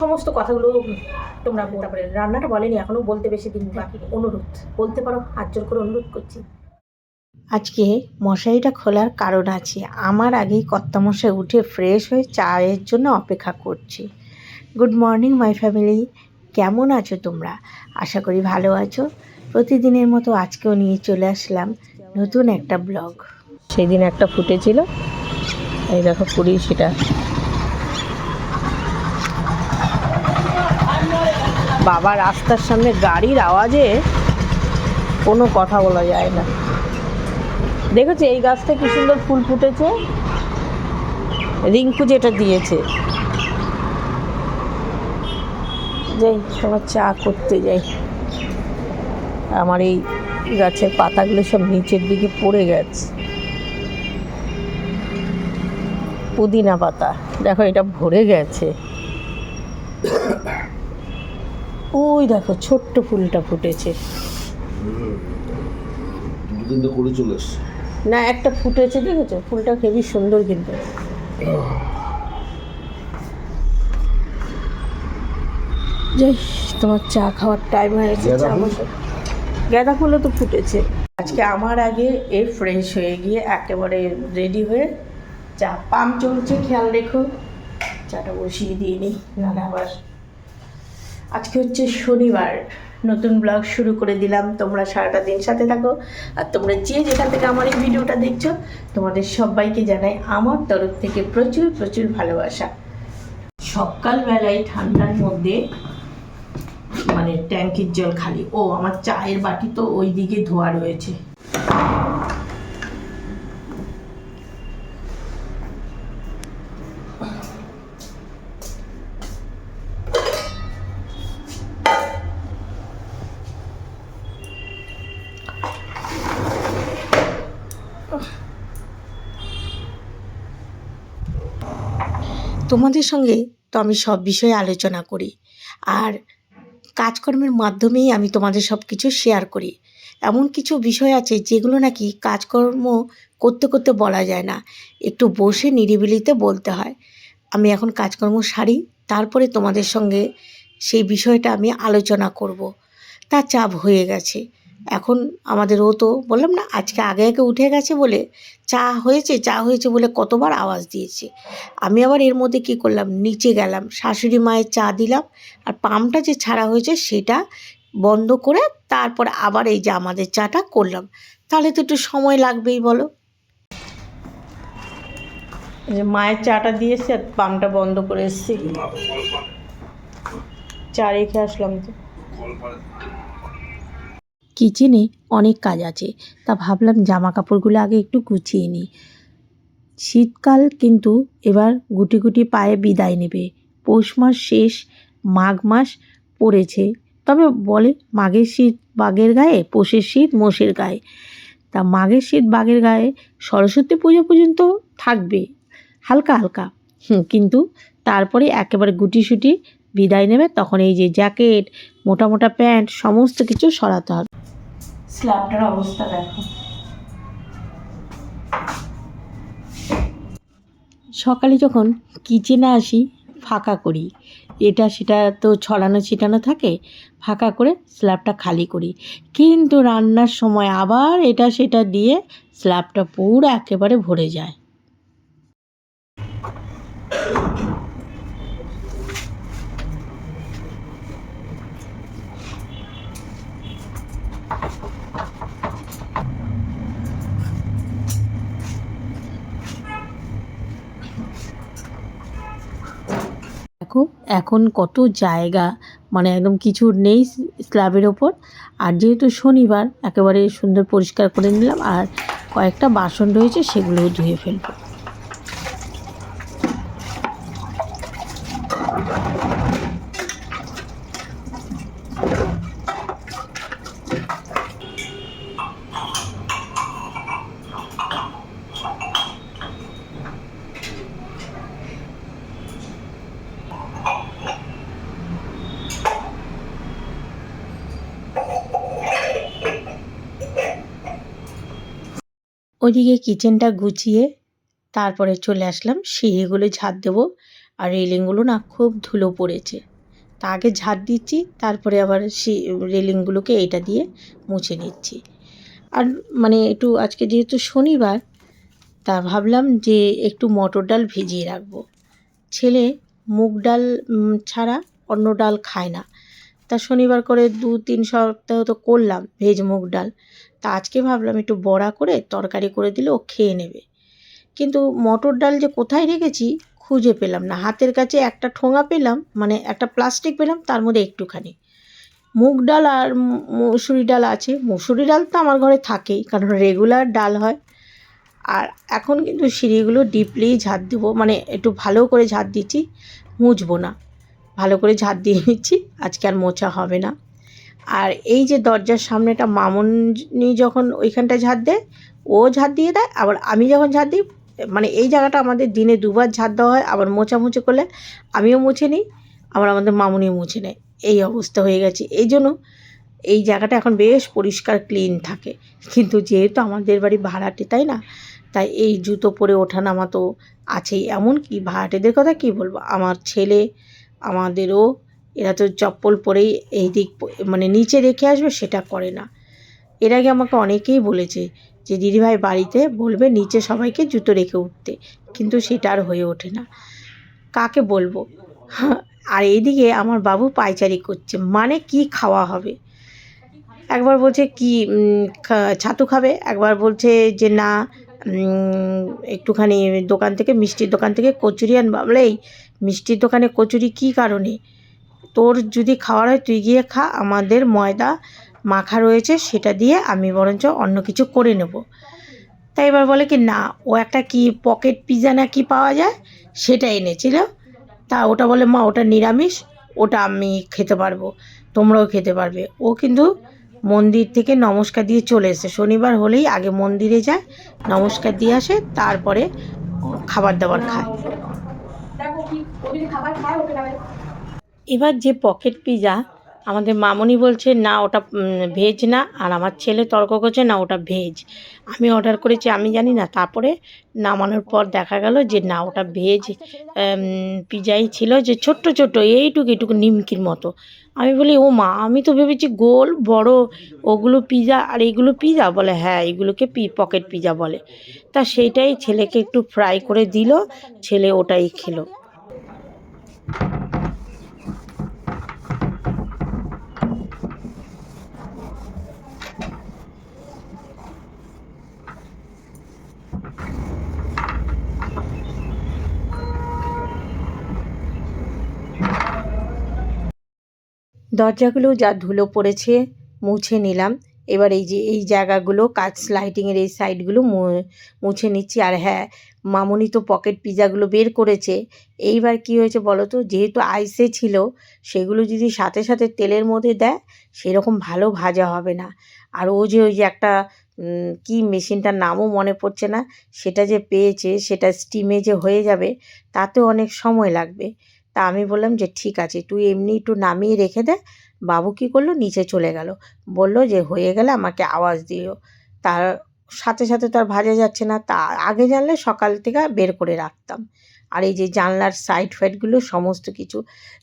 সমস্ত কথাগুলো তোমরা বলতে পারে রান্নাটা বলেনি এখনও বলতে বেশি দিন বাকি অনুরোধ বলতে পারো হাত জোর করে অনুরোধ করছি। আজকে মশারিটা খোলার কারণ আছে। আমার আগেই কর্তামশাই উঠে ফ্রেশ হয়ে চায়ের জন্য অপেক্ষা করছি। গুড মর্নিং মাই ফ্যামিলি কেমন আছো তোমরা? আশা করি ভালো আছো। প্রতিদিনের মতো আজকেও নিয়ে চলে আসলাম নতুন একটা ব্লগ। সেদিন একটা ফুটেছিল। এই দেখো পুরি সেটা। বাবা রাস্তার সামনে গাড়ির আওয়াজে কোনো কথা বলা যায় না। দেখেছ এই গাছটা কি সুন্দর ফুল ফুটেছে? রিঙ্কু যেটা দিয়েছে। যাই তোমার চা করতে যাই। আমার এই গাছের পাতাগুলো সব নিচের দিকে পড়ে গেছে। পুদিনা পাতা। দেখো, এটা ভরে গেছে। ওই দেখো ছোট্ট ফুলটা ফুটেছে। না একটা ফুটেছে দেখেছ? ফুলটা হেবি সুন্দর কিন্তু। যাই তোমার চা খাওয়ার টাইম হয়েছে গাঁদা চা গাঁদা ফুলও তো ফুটেছে। আজকে আমার আগে এ ফ্রেশ হয়ে গিয়ে একেবারে রেডি হয়ে চা পাম্প চলছে খেয়াল রেখো। চাটা বসিয়ে দিয়ে নিই নাহলে আবার আজকে হচ্ছে শনিবার। নতুন ব্লগ শুরু করে দিলাম। তোমরা সারাটা দিন সাথে থাকো। আর তোমরা যে যেখান থেকে আমার এই ভিডিওটা দেখছ, তোমাদের সবাইকে জানাই আমার তরফ থেকে প্রচুর প্রচুর ভালোবাসা। সকালবেলায় ঠান্ডার মধ্যে মানে ট্যাঙ্কির জল খালি। ও, আমার চায়ের বাটি তো ওই দিকে ধোয়া রয়েছে। তোমাদের সঙ্গে তো আমি সব বিষয়ে আলোচনা করি। আর কাজকর্মের মাধ্যমেই আমি তোমাদের সব কিছু শেয়ার করি। এমন কিছু বিষয় আছে যেগুলো নাকি কাজকর্ম করতে করতে বলা যায় না। একটু বসে নিরিবিলিতে বলতে হয়। আমি এখন কাজকর্ম সারি, তারপরে তোমাদের সঙ্গে সেই বিষয়টা আমি আলোচনা করব। তার চাপ হয়ে গেছে। এখন আমাদের ও তো বললাম না আজকে আগে আগে উঠে গেছে বলে চা হয়েছে চা হয়েছে বলে কতবার আওয়াজ দিয়েছে। আমি আবার এর মধ্যে কি করলাম নিচে গেলাম শাশুড়ি মায়ের চা দিলাম আর পাম্পটা যে ছাড়া হয়েছে সেটা বন্ধ করে তারপর আবার এই যে আমাদের চাটা করলাম। তাহলে তো একটু সময় লাগবেই বলো। যে মায়ের চাটা দিয়েছে আর পাম্পটা বন্ধ করে এসেছি। চা রেখে আসলাম তো। কিচেনে অনেক কাজ আছে। তা ভাবলাম জামা কাপড়গুলো আগে একটু গুছিয়ে নিই। শীতকাল কিন্তু এবার গুটি গুটি পায়ে বিদায় নেবে। পৌষ মাস শেষ, মাঘ মাস পড়েছে। তবে বলে মাঘের শীত বাঘের গায়ে, পৌষের শীত মোষের গায়ে। তা মাঘের শীত বাঘের গায়ে সরস্বতী পুজো পর্যন্ত থাকবে, হালকা হালকা। কিন্তু তারপরে একেবারে গুটি সুটি বিদায় নেবে, তখন এই যে জ্যাকেট, মোটা মোটা প্যান্ট, সমস্ত কিছু সরাতে হবে। স্ল্যাবটার অবস্থা দেখো। সকালে যখন কিচেনে আসি, ফাঁকা করি। এটা সেটা তো ছড়ানো ছিটানো থাকে, ফাঁকা করে স্ল্যাবটা খালি করি। কিন্তু রান্নার সময় আবার এটা সেটা দিয়ে স্ল্যাবটা পুরো একেবারে ভরে যায়। দেখো, এখন কত জায়গা মানে একদম কিছু নেই স্ল্যাবের ওপর। আর যেহেতু শনিবার, একেবারে সুন্দর পরিষ্কার করে নিলাম, আর কয়েকটা বাসন রয়েছে, সেগুলোও ধুয়ে ফেলব। ওইদিকে কিচেনটা গুছিয়ে তারপরে চলে আসলাম। সিঁড়িগুলো ঝাড় দেবো আর রেলিংগুলো না খুব ধুলো পড়েছে। তা আগে ঝাড় দিচ্ছি, তারপরে আবার সি, রেলিংগুলোকে এটা দিয়ে মুছে নিচ্ছি। আর মানে একটু আজকে যেহেতু শনিবার, তা ভাবলাম যে একটু মটর ডাল ভিজিয়ে রাখব। ছেলে মুগ ডাল ছাড়া অন্য ডাল খায় না। তা শনিবার করে দু তিন সপ্তাহ তো করলাম ভেজ মুগ ডাল। তা আজকে ভাবলাম একটু বড়া করে তরকারি করে দিলে ও খেয়ে নেবে। কিন্তু মটর ডাল যে কোথায় রেখেছি খুঁজে পেলাম না। হাতের কাছে একটা ঠোঙা পেলাম মানে একটা প্লাস্টিক পেলাম, তার মধ্যে একটুখানি। মুগ ডাল আর মুসুরি ডাল আছে। মুসুরি ডাল তো আমার ঘরে থাকেই, কারণ রেগুলার ডাল হয়। আর এখন কিন্তু সিঁড়িগুলো ডিপলি ঝাড় দেবো মানে একটু ভালো করে ঝাড় দিচ্ছি, মুছবো না। ভালো করে ঝাড় দিয়ে নিচ্ছি, আজকে আর মোছা হবে না। আর এই যে দরজার সামনেটা মামনি যখন ওইখানটা ঝাড় দেয়, ও ঝাড় দিয়ে দেয়, আবার আমি যখন ঝাড় দিই মানে এই জায়গাটা আমাদের দিনে দুবার ঝাড় দেওয়া হয়, আবার মোছামুছি করলে আমিও মুছে নিই, আবার আমাদের মামুনিও মুছে নেয়। এই অবস্থা হয়ে গেছে। এই জন্য এই জায়গাটা এখন বেশ পরিষ্কার, ক্লিন থাকে। কিন্তু যেহেতু আমাদের বাড়ি ভাড়াটে, তাই না? তাই এই জুতো পরে ওঠা নামা তো আছেই। এমনকি ভাড়াটেদের কথা কী বলব? আমার ছেলে, আমাদেরও এরা তো চপ্পল পরেই এই দিক মানে নিচে রেখে আসবে সেটা করে না। এর আগে আমাকে অনেকেই বলেছে যে, দিদিভাই বাড়িতে বলবে নিচে সবাইকে জুতো রেখে উঠতে। কিন্তু সেটা আর হয়ে ওঠে না। কাকে বলব? আর এইদিকে আমার বাবু পায়চারি করছে। মানে কি খাওয়া হবে? একবার বলছে কি ছাতু খাবে। একবার বলছে যে, না একটুখানি দোকান থেকে, মিষ্টির দোকান থেকে কচুরি আন বলে, এই মিষ্টির দোকানে কচুরি কী কারণে? তোর যদি খাওয়ার হয়, তুই গিয়ে খা। আমাদের ময়দা মাখা রয়েছে, সেটা দিয়ে আমি বরঞ্চ অন্য কিছু করে নেব। তাই এবার বলে কি, না, ও একটা কি পকেট পিৎজা না কি পাওয়া যায়? সেটা এনেছিল। তা ওটা বলে, মা, ওটা নিরামিষ, ওটা আমি খেতে পারব, তোমরাও খেতে পারবে। ও কিন্তু মন্দির থেকে নমস্কার দিয়ে চলে এসে, শনিবার হলেই আগে মন্দিরে যায়, নমস্কার দিয়ে আসে, তারপরে খাবার দাবার খায়। এবার যে পকেট পিজা আমাদের মামনি বলছে, না, ওটা ভেজ না। আর আমার ছেলে তর্ক করছে, না, ওটা ভেজ আমি অর্ডার করেছি, আমি জানি না। তারপরে নামানোর পর দেখা গেল যে, না, ওটা ভেজ পিজাই ছিল যে, ছোট্ট ছোট্ট, এইটুকু এইটুকু নিমকির মতো। আমি বলি, ও মা, আমি তো ভেবেছি গোল, বড়, ওগুলো পিজা আর এইগুলো পিজা বলে হ্যাঁ এগুলোকে পি পকেট পিজা বলে। তা সেইটাই ছেলেকে একটু ফ্রাই করে দিল, ছেলে ওটাই খেলো। দরজাগুলো যা ধুলো পড়েছে মুছে নিলাম। এবার এই যে, এই জায়গাগুলো কাজ লাইটিংয়ের এই সাইডগুলো মুছে নিচ্ছি। আর হ্যাঁ মামুনি তো পকেট পিজাগুলো বের করেছে। এইবার কি হয়েছে বলো তো যেহেতু আইসে ছিল, সেগুলো যদি সাথে সাথে তেলের মধ্যে দেয়, সেরকম ভালো ভাজা হবে না। আর ও যে, ওই যে একটা কি মেশিনটার নামও মনে পড়ছে না, সেটা যে পেয়েছে, সেটা স্টিমে যে হয়ে যাবে তাতেও অনেক সময় লাগবে। তা আমি বললাম যে, ঠিক আছে, তুই এমনি একটু নামিয়ে রেখে দে। বাবু কী করল? নিচে চলে গেল। বলল যে, হয়ে গেলে আমাকে আওয়াজ দিও। তার সাথে সাথে তার ভাজা যাচ্ছে না। তা আগে জানলে সকাল থেকে বের করে রাখতাম। আর এই যে জানলার সাইড ফাইডগুলো সমস্ত কিছু।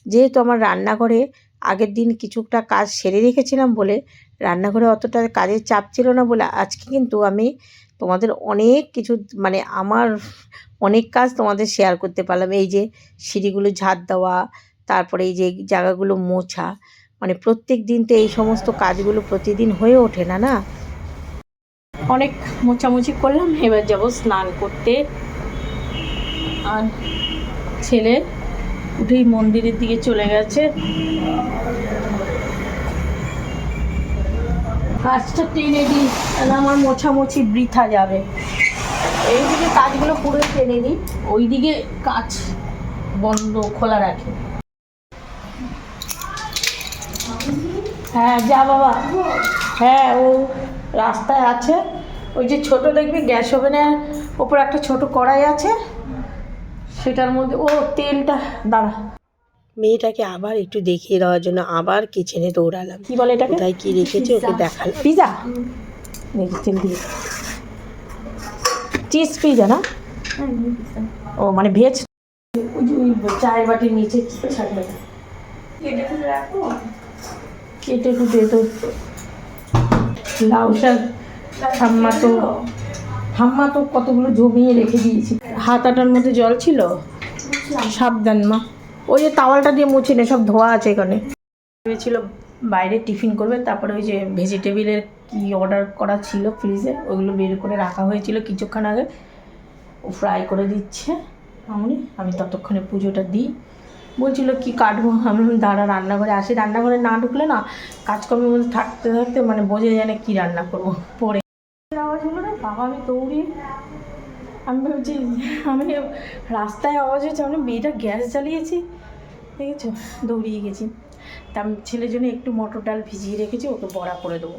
যেহেতু আমার রান্নাঘরে আগের দিন কিছুটা কাজ সেরে রেখেছিলাম বলে, রান্নাঘরে অতটা কাজের চাপ ছিল না বলে আজকে কিন্তু আমি তোমাদের অনেক কিছু মানে আমার অনেক কাজ তোমাদের শেয়ার করতে পারলাম। এই যে সিঁড়িগুলো ঝাড় দেওয়া, তারপরে এই যে জায়গাগুলো মোছা মানে প্রত্যেক দিন তো এই সমস্ত কাজগুলো প্রতিদিন হয়ে ওঠে না না? অনেক মোছামুছি করলাম, এবার যাব স্নান করতে। আর ছেলে উঠেই মন্দিরের দিকে চলে গেছে। কাজটা টেনে দিই, তাহলে আমার মোছামুছি বৃথা যাবে। এইদিকে কাজগুলো পুরো টেনে দিই, ওইদিকে কাজ বন্ধ, খোলা রাখি। হ্যাঁ যা বাবা। হ্যাঁ ও রাস্তায় আছে। ওই যে ছোট দেখবি, গ্যাস ওভেনের ওপর একটা ছোট কড়াই আছে। সেটার মধ্যে, ও তেলটা, দাঁড়া। মেয়েটাকে আবার একটু দেখিয়ে দেওয়ার জন্য আবার কিচেনে দৌড়ালাম। কি বলে এটা কোথায় কি রেখেছে ওকে দেখাল পিজা দিয়ে। চিজ পিজা না? ও মানে ভেজ চায়ের বাটির নিচে ছাড়বে কেটে কুটে তো লাউ শাক ঠাম্মা তো ঠাম্মা তো কতগুলো জমিয়ে রেখে দিয়েছি। হাত আটার মধ্যে জল ছিল? সাবধান মা। ওই যে তাওয়ালটা দিয়ে মুছে নে সব ধোয়া আছে এখানে। ভেবেছিল বাইরে টিফিন করবে তারপরে ওই যে ভেজিটেবিলের কি অর্ডার করা ছিল ফ্রিজে ওইগুলো বের করে রাখা হয়েছিল কিছুক্ষণ আগে। ও ফ্রাই করে দিচ্ছে আমি আমি ততক্ষণে পুজোটা দিই। বলছিল কি কাটবো? আমি দাঁড়া রান্নাঘরে আসি। রান্নাঘরে না ঢুকলে না কাজকর্মের মধ্যে থাকতে থাকতে মানে বোঝা যায় না কী রান্না করব। পরে আওয়াজ হলো না বাবা আমি দৌড়ি আমি ভাবছি, আমি রাস্তায় আওয়াজ হচ্ছে, আমি মেয়েটা গ্যাস জ্বালিয়েছি? দেখেছ? দৌড়িয়ে গেছি। তা আমি ছেলের জন্য একটু মটর ডাল ভিজিয়ে রেখেছি, ওকে বড়া করে দেবো।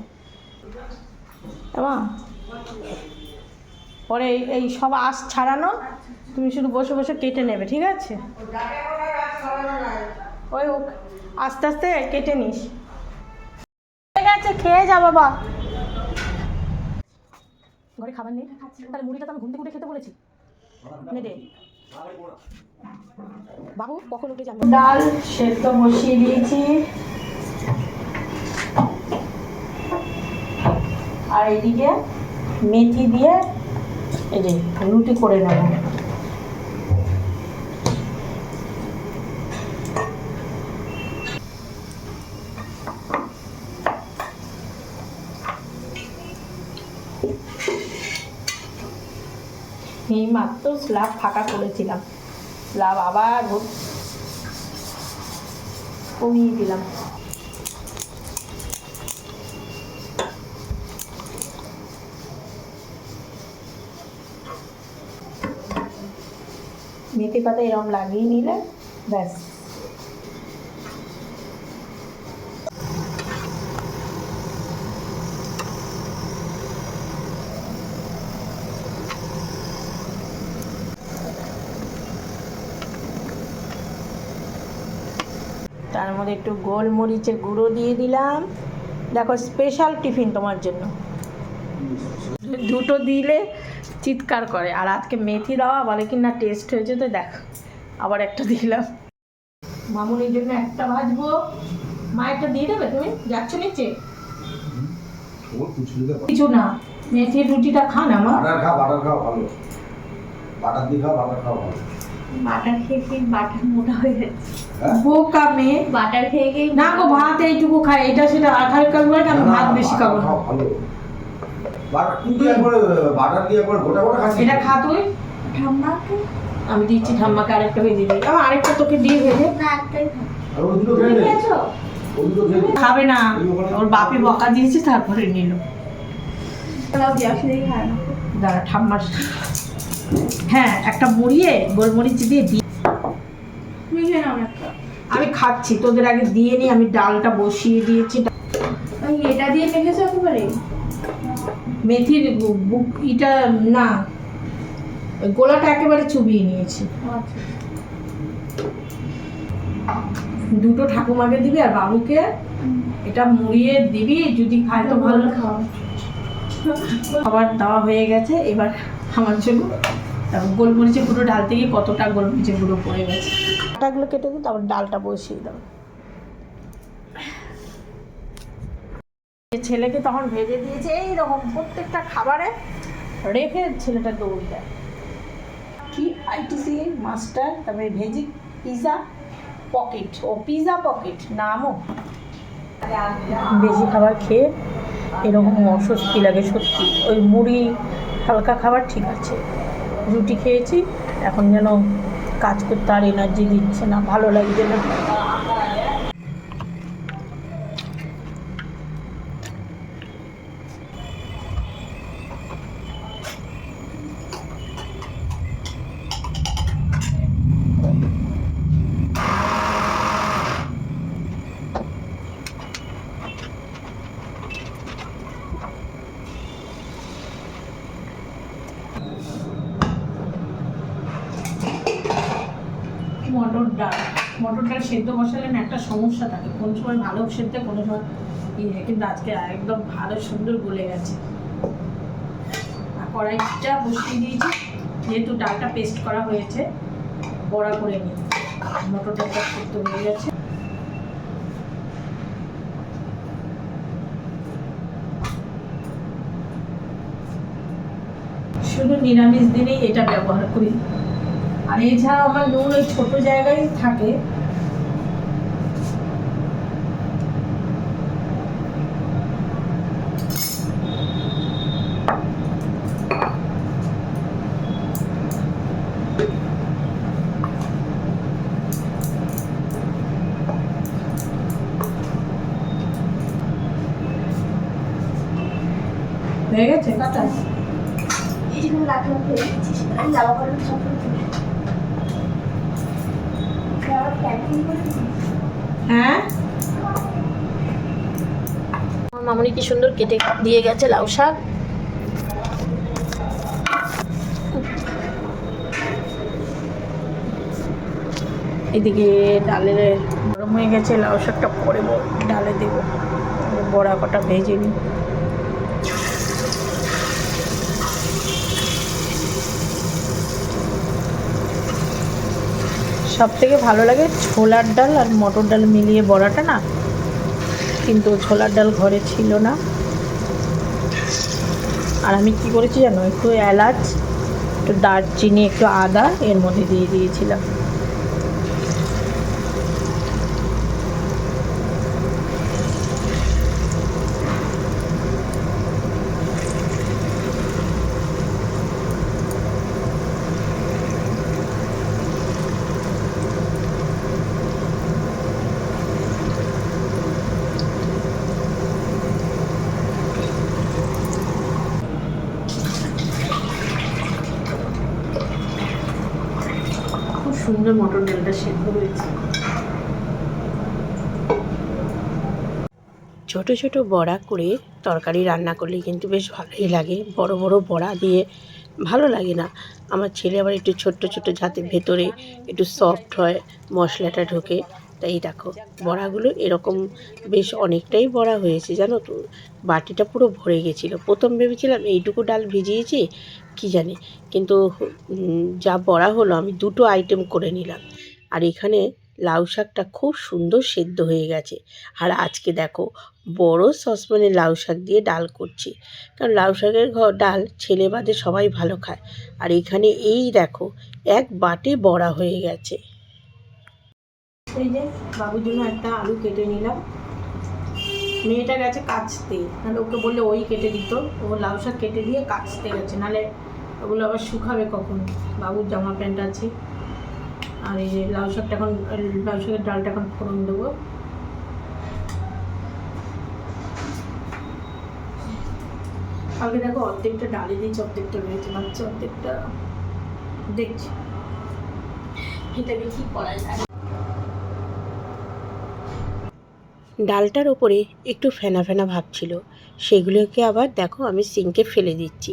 পরে এই সব আঁশ ছাড়ানো, তুমি শুধু বসে বসে কেটে নেবে, ঠিক আছে? ওই আস্তে আস্তে কেটে নিস। ঠিক আছে, খেয়ে যা বাবা। ঘরে খাবার নেই? তাহলে মুড়িটা তো আমি ঘুম থেকে খেতে বলেছি। বাবু, কখন উঠে যাবে? ডাল সেদ্ধ বসিয়ে দিয়েছি। আর এদিকে মেথি দিয়ে এই যে রুটি করে নেব। মাত্র স্ল্যাব ফাঁকা করেছিলাম। স্ল্যাব আবার কমিয়ে দিলাম। মেথি পাতা এরম লাগিয়ে নিলে ব্যাস। তার মধ্যে একটু গোলমরিচের গুঁড়ো দিয়ে দিলাম। দেখো স্পেশাল টিফিন তোমার জন্য। দুটো দিলে চিৎকার করে। আর আজকে মেথি দেওয়া বলে কি না টেস্ট হয়েছে তো দেখ, আবার একটা দিলাম। মামুনির জন্য একটা ভাজবো। মা একটা দিয়ে দেবে তুমি? যাচ্ছ নিচে? কিছু না, মেথির রুটিটা খা না মা। বাটার খা, বাটার খাও ভালো। বাটার দিয়ে খাও, বাটার খাও ভালো। বাটার খেয়ে খেয়ে বাটার মোটা হয়ে যাচ্ছে। হ্যাঁ? বোকা মেয়ে। বাটার খেয়ে খেয়ে না গো ভাত এইটুকু খাই এটা সেটা আঠার কালবে আমি ভাত বেশি খাব না। এটা খা তুই। ঠাম্মাকে? আমি দিচ্ছি ঠাম্মাকে আরেকটা ভেজে দিই আমার আরেকটা তোকে দিয়ে ভেজে। না একটাই নে। নে। খাবে না। ওর বাপি বকা দিয়েছে তারপরে নিল। না। দাঁড়া ঠাম্মার হ্যাঁ একটা মুড়িয়ে গোলমরিচ দিয়ে নাও একটা। আমি খাচ্ছি তোদের আগে দিয়ে নি আমি ডালটা বসিয়ে দিয়েছি। এটা দিয়ে মেখেছো একেবারে? মেথির বু- বুক ইটা না গোলাটা একেবারে চুবিয়ে নিয়েছি। আচ্ছা। দুটো ঠাকুমাকে দিবি আর বাবুকে এটা মুড়িয়ে দিবি যদি খায় তো ভালো খাও খাবার দেওয়া হয়ে গেছে এবার আমার জন্য। তারপর গোলমরিচের গুঁড়ো ঢালতে গিয়ে কতটা গোলমরিচের গুঁড়ো পড়ে গেছে। আটাগুলো কেটে দিই তারপর ডালটা বসিয়ে দাও ছেলেকে তখন ভেজে দিয়েছে এই রকম প্রত্যেকটা খাবারে রেখে ছেলেটা দৌড় দেয়। কি আইটিসি মাস্টার তারপরে ভেজি পিজা পকেট ও পিজা পকেট নামও। বেশি খাবার খেয়ে এরকম অস্বস্তি লাগে সত্যি। ওই মুড়ি হালকা খাবার, ঠিক আছে। রুটি খেয়েছি, এখন যেন কাজ করতে আর এনার্জি দিচ্ছে না, ভালো লাগছে না। কোন সময় ভালো সেদ্ধে, কোন সময় ইয়ে কিন্তু আজকে একদম ভালো সুন্দর গলে গেছে। কড়াইটা বসিয়ে দিয়েছি, যেহেতু ডালটা পেস্ট করা হয়েছে, বড়া করে নিই মটর ডালটা সেদ্ধ হয়ে গেছে। শুধু নিরামিষ দিনেই এটা ব্যবহার করি। আর এছাড়াও আমার নুন ওই ছোটো জায়গায় থাকে মামনি কি সুন্দর কেটে দিয়ে গেছে লাউ শাক? এদিকে ডালের গরম হয়ে গেছে, লাউ শাকটা পরে ডালে দেব। বড়া কটা ভেজে নিই। সব থেকে ভালো লাগে ছোলার ডাল আর মটর ডাল মিলিয়ে বড়াটা না? কিন্তু ছোলার ডাল ঘরে ছিল না। আর আমি কি করেছি জানো? একটু এলাচ, একটু দারচিনি, একটু আদা এর মধ্যে দিয়ে দিয়েছিলাম খুব সুন্দর মটর ডালটা সেদ্ধ হয়েছে। ছোট ছোট বড়া করে তরকারি রান্না করলে কিন্তু বেশ ভালোই লাগে। বড় বড় বড়া দিয়ে ভালো লাগে না। আমার ছেলে আবার একটু ছোট্ট ছোট্ট যাতে ভেতরে একটু সফট হয়, মশলাটা ঢোকে। তাই দেখো, বড়াগুলো এরকম বেশ অনেকটাই বড়া হয়েছে, জানো তো? বাটিটা পুরো ভরে গেছিল। প্রথম ভেবেছিলাম এইটুকু ডাল ভিজিয়েছি কি জানি। কিন্তু যা বড়া হলো আমি দুটো আইটেম করে নিলাম। আর এখানে লাউ শাকটা খুব সুন্দর সেদ্ধ হয়ে গেছে। আর আজকে দেখো, বড় সসপ্যানে লাউ শাক দিয়ে ডাল করছি। কারণ লাউ শাকের ঘর ডাল ছেলে বাদে সবাই ভালো খায়। আর এখানে এই দেখো, এক বাটে বড়া হয়ে গেছে। এই যে, বাবুর জন্য একটা আলু কেটে নিলাম। মেয়েটা গেছে কাচতে। নাহলে ওকে বললে ওই কেটে দিত। ও লাউ শাক কেটে দিয়ে কাচতে গেছে। নাহলে ওগুলো আবার শুকাবে কখন। বাবুর জামা প্যান্ট আছে। আর এই যে লাউ শাকটা এখন, লাউ শাকের ডালটা এখন ফোড়ন দেবো। কালকে দেখো অর্ধেকটা ডালে দিয়েছি, অর্ধেকটা রয়েছে। ভাবছি অর্ধেকটা দেখছি। এটাকে কি করা যায়? ডালটার ওপরে একটু ফেনা ফেনা ভাব ছিল। সেগুলোকে আবার দেখো আমি সিঙ্কে ফেলে দিচ্ছি।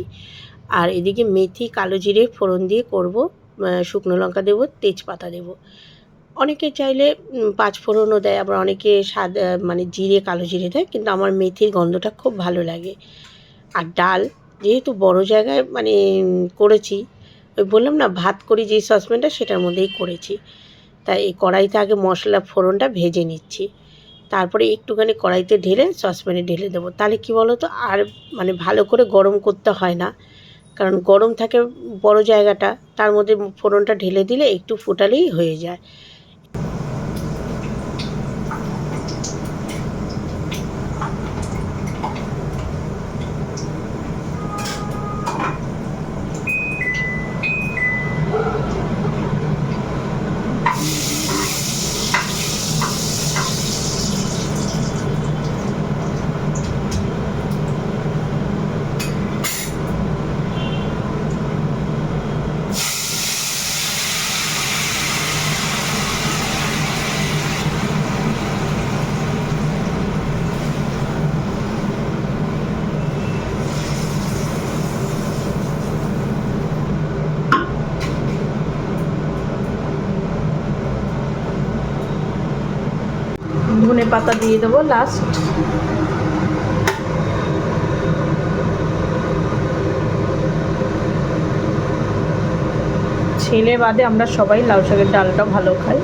আর এদিকে মেথি, কালো জিরে, ফোড়ন দিয়ে করব শুকনো লঙ্কা দেবো, তেজপাতা দেবো। অনেকে চাইলে পাঁচ ফোড়নও দেয়, আবার অনেকে সাদা মানে জিরে, কালো জিরে দেয়, কিন্তু আমার মেথির গন্ধটা খুব ভালো লাগে। আর ডাল, যেহেতু বড় জায়গায় মানে করেছি, ওই বললাম না, ভাত করি যে সসপ্যানটা, সেটার মধ্যেই করেছি। তাই এই কড়াইতে আগে মশলা, ফোড়নটা ভেজে নিচ্ছি। তারপরে একটুখানি কড়াইতে ঢেলে সসপ্যানে ঢেলে দেবো। তাহলে কি বলো তো আর মানে ভালো করে গরম করতে হয় না। কারণ গরম থাকে বড় জায়গাটা তার মধ্যে ফোড়নটা ঢেলে দিলে একটু ফোটালেই হয়ে যায় ধনে পাতা দিয়ে দেবো লাস্ট ছেলে বাদে আমরা সবাই লাউ শাকের ডালটা ভালো খাই।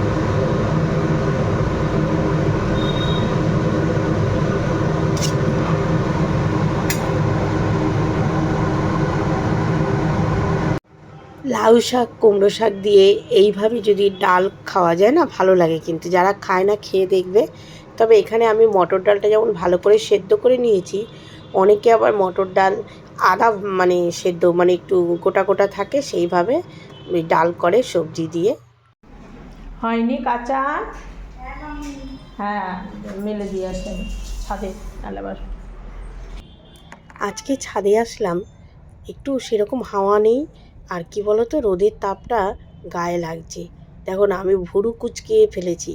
লাউ শাক, কুমড়ো শাক দিয়ে এইভাবে যদি ডাল খাওয়া যায় না, ভালো লাগে কিন্তু। যারা খায় না, খেয়ে দেখবে। তবে এখানে আমি মটর ডালটা যেমন ভালো করে সেদ্ধ করে নিয়েছি অনেকে আবার মটর ডাল আদা মানে সেদ্ধ মানে একটু গোটা গোটা থাকে সেইভাবে ওই ডাল করে সবজি দিয়ে। হয়নি কাঁচা? হ্যাঁ মেলে দিয়ে আসেন ছাদে আলাবার আজকে ছাদে আসলাম একটু সেরকম হাওয়া নেই আর কি বলতো রোদের তাপটা গায়ে লাগছে। দেখো না আমি ভুরু কুচকিয়ে ফেলেছি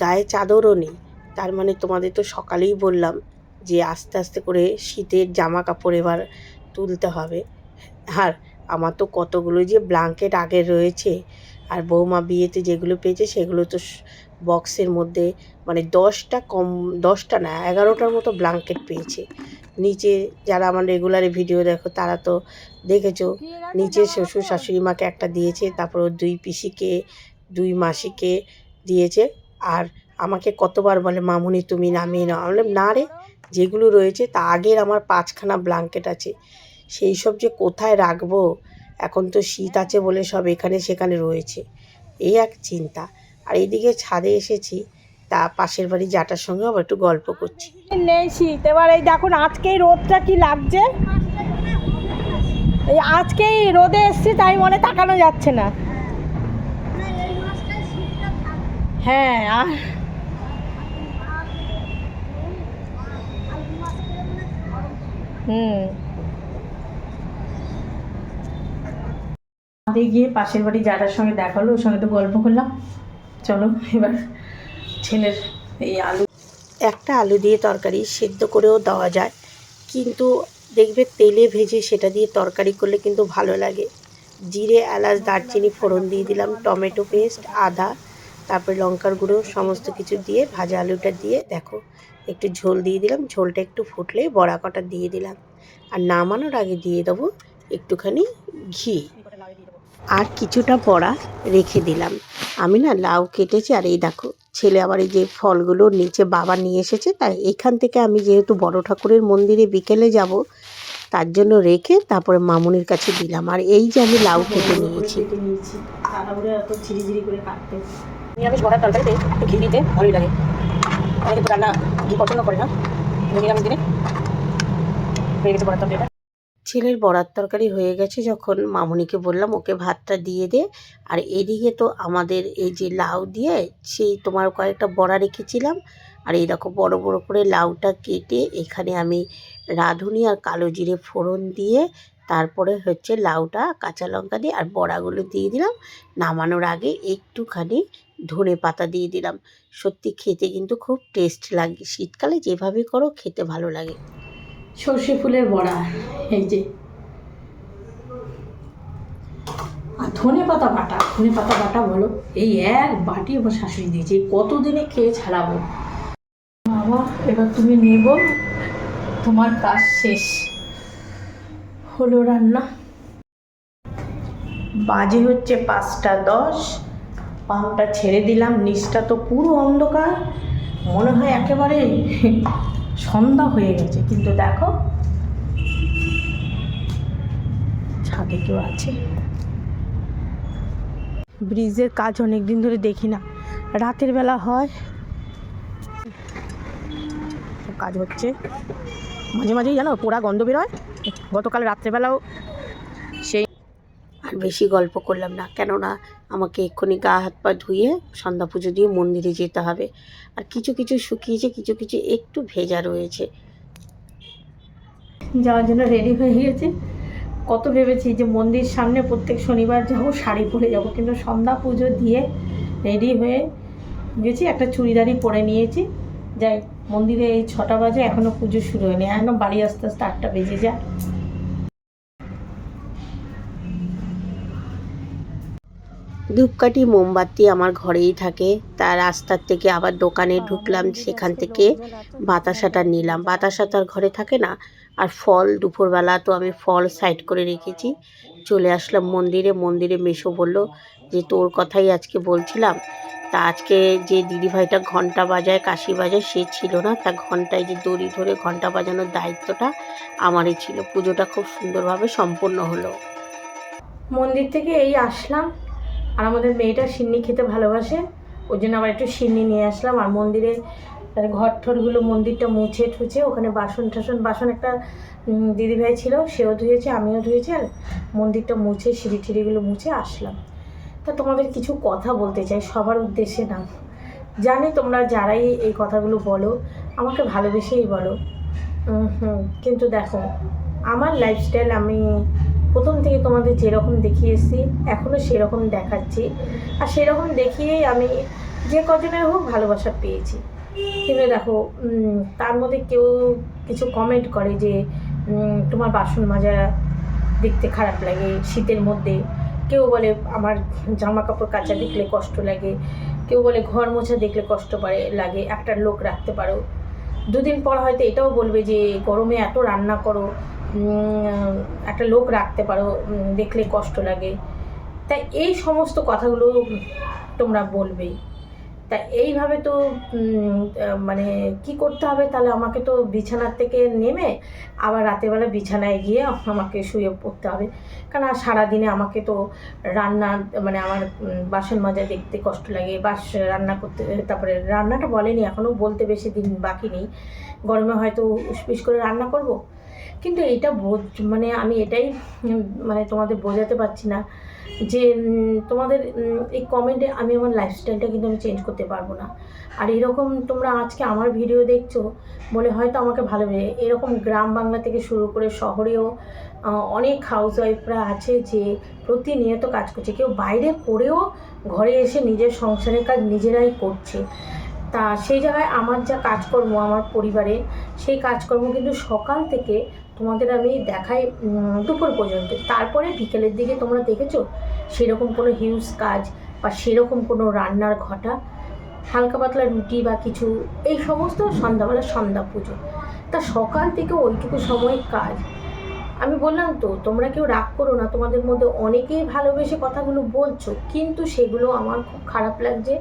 গায়ে চাদরও নেই। তার মানে তোমাদের তো সকালেই বললাম যে আস্তে আস্তে করে শীতের জামা কাপড় এবার তুলতে হবে। আর আমার তো কতগুলো যে ব্লাঙ্কেট আগে রয়েছে আর বৌমা বিয়েতে যেগুলো পেয়েছে সেগুলো তো বক্সের মধ্যে মানে দশটা কম, দশটা না, এগারোটার মতো ব্লাঙ্কেট পেয়েছে। নিচে যারা আমার রেগুলারে ভিডিও দেখো তারা তো দেখেছ, নিচে শ্বশুর শাশুড়ি মাকে একটা দিয়েছে, তারপর দুই পিসিকে, দুই মাসিকে দিয়েছে। আর আমাকে কতবার বলে, মামুনি, তুমি নামিয়ে নাও। আমি বললাম, না রে, যেগুলো রয়েছে তা আগের আমার পাঁচখানা ব্ল্যাঙ্কেট আছে। সেই সব যে কোথায় রাখব? এখন তো শীত আছে বলে সব এখানে সেখানে রয়েছে। এই এক চিন্তা। আর এইদিকে ছাদে এসেছি, তা পাশের বাড়ি জাটার সঙ্গে আবার একটু গল্প করছি। নেই শীত। এবার এই দেখুন আজকেই রোদটা কি লাগছে? এই আজকেই রোদে এসছি, তাই মনে তাকানো যাচ্ছে না। হ্যাঁ আর হুম। আমাদের গিয়ে পাশের বাড়ি যাটার সঙ্গে দেখা হলো ওর সঙ্গে তো গল্প করলাম। চলো এবার ছেলের এই আলু। একটা আলু দিয়ে তরকারি সেদ্ধ করেও দেওয়া যায় কিন্তু দেখবে তেলে ভেজে সেটা দিয়ে তরকারি করলে কিন্তু ভালো লাগে। জিরে এলাচ দারচিনি ফোড়ন দিয়ে দিলাম টমেটো পেস্ট আদা তারপরে লঙ্কার গুঁড়ো সমস্ত কিছু দিয়ে, ভাজা আলুটা দিয়ে, দেখো, একটু ঝোল দিয়ে দিলাম, ঝোলটা একটু ফুটলে বড়া কটা দিয়ে দিলাম। আর নামানোর আগে দিয়ে দেবো একটুখানি ঘি। আর কিছুটা বড়া রেখে দিলাম। আমি না লাউ কেটেছি, আর এই দেখো, ছেলে আবার এই যে ফলগুলো নিচে বাবা নিয়ে এসেছে, তাই এখান থেকে আমি যেহেতু বড় ঠাকুরের মন্দিরে বিকেলে যাব, তার জন্য রেখে তারপরে মামুনির কাছে দিলাম। আর এই যে আমি লাউ কেটে নিয়েছি। তাড়াহুড়ো এত ঝিরিঝিরি করে কাটতে। নিরামিষ বড়ার তরকারিতে একটু ঘি দিতে ভালোই লাগে। অনেকে তো রান্না ঘি পছন্দ করে না। নিরামিষ দিনে। হয়ে গেছে বড়ার তরকারিটা। ছেলের বরাত তরকারি হয়ে গেছে যখন মামুনিকে বললাম, ওকে ভাতটা দিয়ে দে। আর এদিকে তো আমাদের এই যে লাউ দিয়ে, সেই তোমার কয়েকটা বড়া রেখেছিলাম। আর এই দেখো বড় বড় করে লাউটা কেটে এখানে আমি রাঁধুনি আর কালো জিরে ফোড়ন দিয়ে তারপরে হচ্ছে লাউটা, কাঁচা লঙ্কা দিয়ে আর বড়াগুলো দিয়ে দিলাম। নামানোর আগে একটুখানি ধনে পাতা দিয়ে দিলাম। সত্যি খেতে কিন্তু খুব টেস্ট লাগে। শীতকালে যেভাবে করো খেতে ভালো লাগে। সর্ষে ফুলের বড়া, এই যে। আর ধনে পাতা বাটা, ধনে পাতা বাটা বলো, এই এক বাটি আমার শাশুড়ি দিয়েছে। কতদিনে খেয়ে ছাড়াবো? বাবা, এবার তুমি নেব, তোমার কাজ শেষ। হলো রান্না। বাজে হচ্ছে পাঁচটা দশ। পাম্পটা ছেড়ে দিলাম, নিচটা তো পুরো অন্ধকার। মনে হয় একেবারে সন্ধ্যা হয়ে গেছে, কিন্তু দেখো, ছাদে কেউ আছে। ব্রিজের কাজ অনেক দিন ধরে দেখি না, রাতের বেলা হয়। কাজ হচ্ছে। মাঝে মাঝেই জানো পোড়া গন্ধ বেরোয়। গতকাল রাত্রেবেলাও সেই আর বেশি গল্প করলাম না কেননা আমাকে এক্ষুনি গা হাত পা ধুয়ে সন্ধ্যা পুজো দিয়ে মন্দিরে যেতে হবে। আর কিছু কিছু শুকিয়েছে কিছু কিছু একটু ভেজা রয়েছে। যাওয়ার জন্য রেডি হয়ে গেছি কত ভেবেছি যে মন্দির সামনে প্রত্যেক শনিবার যাব শাড়ি পরে যাব কিন্তু সন্ধ্যা পুজো দিয়ে রেডি হয়ে গেছি একটা চুড়িদারি পরে নিয়েছি। যাই মন্দিরে এই ছটা বাজে এখনও পুজো শুরু হয়নি। এখনও বাড়ি আস্তে আস্তে আটটা বেজে যায়। ধূপকাঠি, মোমবাতি আমার ঘরেই থাকে। তার রাস্তার থেকে আবার দোকানে ঢুকলাম, সেখান থেকে বাতাসাটা নিলাম। বাতাসা বাতাসাটার ঘরে থাকে না। আর ফল, দুপুরবেলা তো আমি ফল সাইড করে রেখেছি। চলে আসলাম মন্দিরে। মন্দিরে মেশো বলল যে, তোর কথাই আজকে বলছিলাম। তা আজকে যে দিদিভাইটা ঘণ্টা বাজায়, কাশি বাজায়, সে ছিল না। তা ঘন্টায় যে দড়ি ধরে ঘণ্টা বাজানোর দায়িত্বটা আমারই ছিল। পুজোটা খুব সুন্দরভাবে সম্পন্ন হলো। মন্দির থেকে এই আসলাম। আর আমাদের মেয়েটা সিন্নি খেতে ভালোবাসে। ওই জন্য আবার একটু সিন্নি নিয়ে আসলাম। আর মন্দিরে ঘর ঠরগুলো মন্দিরটা মুছে ঠুছে। ওখানে বাসন টাসন বাসন একটা দিদিভাই ছিল, সেও ধুয়েছে, আমিও ধুয়েছি। আর মন্দিরটা মুছে সিঁড়ি টিড়িগুলো মুছে আসলাম। তা তোমাদের কিছু কথা বলতে চাই, সবার উদ্দেশ্যে না। জানি তোমরা যারাই এই কথাগুলো বলো, আমাকে ভালোবেসেই বলো। কিন্তু দেখো, আমার লাইফস্টাইল আমি প্রথম থেকে তোমাদের যেরকম দেখিয়ে এসেছি এখনও সেরকম দেখাচ্ছি। আর সেরকম দেখিয়েই আমি যে কজনের হোক ভালোবাসা পেয়েছি। কিন্তু দেখো তার মধ্যে কেউ কিছু কমেন্ট করে যে তোমার বাসন মাজা দেখতে খারাপ লাগে, শীতের মধ্যে। কেউ বলে আমার জামা কাপড় কাচা দেখলে কষ্ট লাগে কেউ বলে ঘর মোছা দেখলে কষ্ট পারে লাগে একটা লোক রাখতে পারো। দুদিন পর হয়তো এটাও বলবে যে গরমে এত রান্না করো একটা লোক রাখতে পারো দেখলে কষ্ট লাগে। তাই এই সমস্ত কথাগুলো তোমরা বলবেই। তা এইভাবে তো মানে কি করতে হবে? তাহলে আমাকে তো বিছানার থেকে নেমে আবার রাতেরবেলা বিছানায় গিয়ে আমাকে শুয়ে পড়তে হবে। কারণ আর সারাদিনে আমাকে তো রান্না মানে আমার বাসন মাজা দেখতে কষ্ট লাগে। বাস রান্না করতে, তারপরে রান্নাটা বলেনি, এখনও বলতে বেশি দিন বাকি নেই। গরমে হয়তো উসপিস করে রান্না করব। কিন্তু এটা বোঝ মানে আমি এটাই মানে তোমাদের বোঝাতে পারছি না। যে তোমাদের এই কমেন্টে আমি আমার লাইফস্টাইলটা কিন্তু আমি চেঞ্জ করতে পারব না। আর এরকম তোমরা আজকে আমার ভিডিও দেখছ, বলে হয়তো আমাকে ভালোবেসে এরকম গ্রাম বাংলা থেকে শুরু করে শহরেও অনেক হাউস ওয়াইফরা আছে যে প্রতিনিয়ত কাজ করছে। কেউ বাইরে করেও ঘরে এসে নিজের সংসারের কাজ নিজেরাই করছে। তা সেই জায়গায় আমার যা কাজকর্ম আমার পরিবারে সেই কাজকর্ম কিন্তু সকাল থেকে তোমাদের আমি দেখাই দুপুর পর্যন্ত। তারপরে বিকেলের দিকে তোমরা দেখেছ সেরকম কোনো হিউজ কাজ বা সেরকম কোনো রান্নার ঘটা, হালকা পাতলা রুটি বা কিছু, এই সমস্ত সন্ধ্যাবেলা সন্ধ্যা পুজো। তা সকাল থেকে ওইটুকু সময় কাজ। আমি বললাম তো, তোমরা কেউ রাগ করো না, তোমাদের মধ্যে অনেকেই ভালোবেসে কথাগুলো বলছো, কিন্তু সেগুলো আমার খুব খারাপ লাগছে।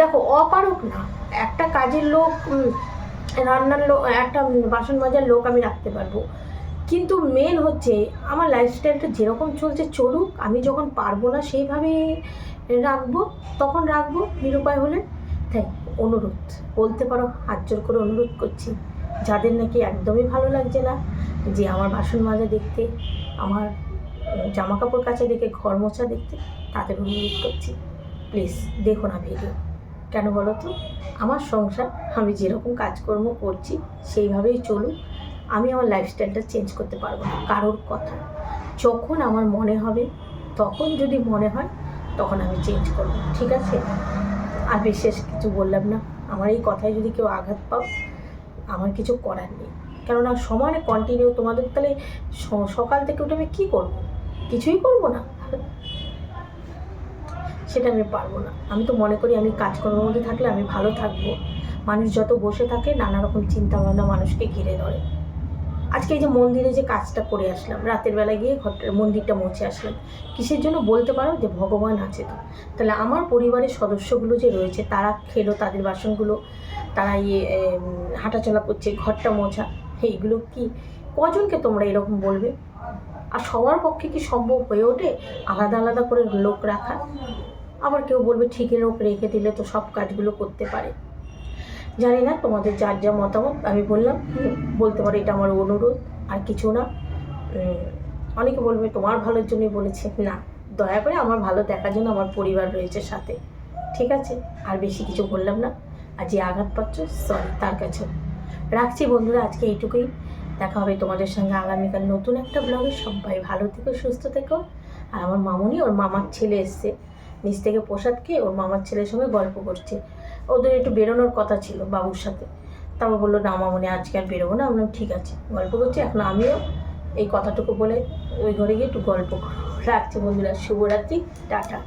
দেখো অপারক না। একটা কাজের লোক রান্নার লোক একটা বাসন মাজার লোক আমি রাখতে পারব। কিন্তু মেন হচ্ছে, আমার লাইফস্টাইলটা যেরকম চলছে চলুক, আমি যখন পারব না সেইভাবে রাখব, তখন রাখব, নিরুপায় হলে। তাই অনুরোধ, বলতে পারো, হাত জোর করে অনুরোধ করছি, যাদের নাকি একদমই ভালো লাগছে না যে আমার বাসন মাজা দেখতে, আমার জামা কাপড় কাচা দেখে ঘর মোছা দেখতে, তাদের অনুরোধ করছি প্লিজ দেখো না ভিডিও কেন বলো তো? আমার সংসার, আমি যেরকম কাজকর্ম করছি, সেইভাবেই চলুক। আমি আমার লাইফস্টাইলটা চেঞ্জ করতে পারব না, কারোর কথা। যখন আমার মনে হবে, তখন যদি মনে হয়, তখন আমি চেঞ্জ করব, ঠিক আছে? আর বিশেষ কিছু বললাম না। আমার এই কথায় যদি কেউ আঘাত পাও, আমার কিছু করার নেই। কেননা সমানে কন্টিনিউ তোমাদের, তাহলে সকাল থেকে উঠে আমি কী করব? কিছুই করব না। সেটা আমি পারব না। আমি তো মনে করি আমি কাজকর্মের মধ্যে থাকলে আমি ভালো থাকব। মানুষ যত বসে থাকে, নানা রকম চিন্তা ভাবনা মানুষকে ঘিরে ধরে। আজকে এই যে মন্দিরে যে কাজটা করে আসলাম, রাতের বেলা গিয়ে ঘরটা, মন্দিরটা মুছে আসলাম। কিসের জন্য বলতে পারো যে ভগবান আছে তো। তাহলে আমার পরিবারের সদস্যগুলো যে রয়েছে, তারা খেলো তাদের বাসনগুলো, তারা ইয়ে হাঁটাচলা করছে, ঘরটা মোছা এইগুলো কি? কজনকে তোমরা এরকম বলবে? আর সবার পক্ষে কি সম্ভব হয়ে ওঠে? আলাদা আলাদা করে লোক রাখা? আবার কেউ বলবে ঠিকই লোক রেখে দিলে তো সব কাজগুলো করতে পারে। জানি না তোমাদের যার যা মতামত, আমি বললাম বলতে পারো, এটা আমার অনুরোধ, আর কিছু না। অনেকে বলবে, তোমার ভালোর জন্যই বলেছে। না, দয়া করে আমার ভালো দেখার জন্য আমার পরিবার রয়েছে সাথে, ঠিক আছে? আর বেশি কিছু বললাম না। আর যে আঘাত পাচ্ছ সরি তার কাছেও রাখছি বন্ধুরা, আজকে এইটুকুই। দেখা হবে তোমাদের সঙ্গে আগামীকাল নতুন একটা ব্লগে সবাই ভালো থেকো, সুস্থ থেকো। আর আমার মামুনি, ওর মামার ছেলে এসছে। নিচ থেকে প্রসাদ খেয়ে ওর মামার ছেলের সঙ্গে গল্প করছে। ওদের একটু বেরোনোর কথা ছিল বাবুর সাথে। তারপর বলল, না মামনি, আজকে আর বেরোবো না। আমরা ঠিক আছে। গল্প করছি। এখন আমিও এই কথাটুকু বলে ওই ঘরে গিয়ে একটু গল্প রাখছি বন্ধুরা। শুভরাত্রি। টাটা।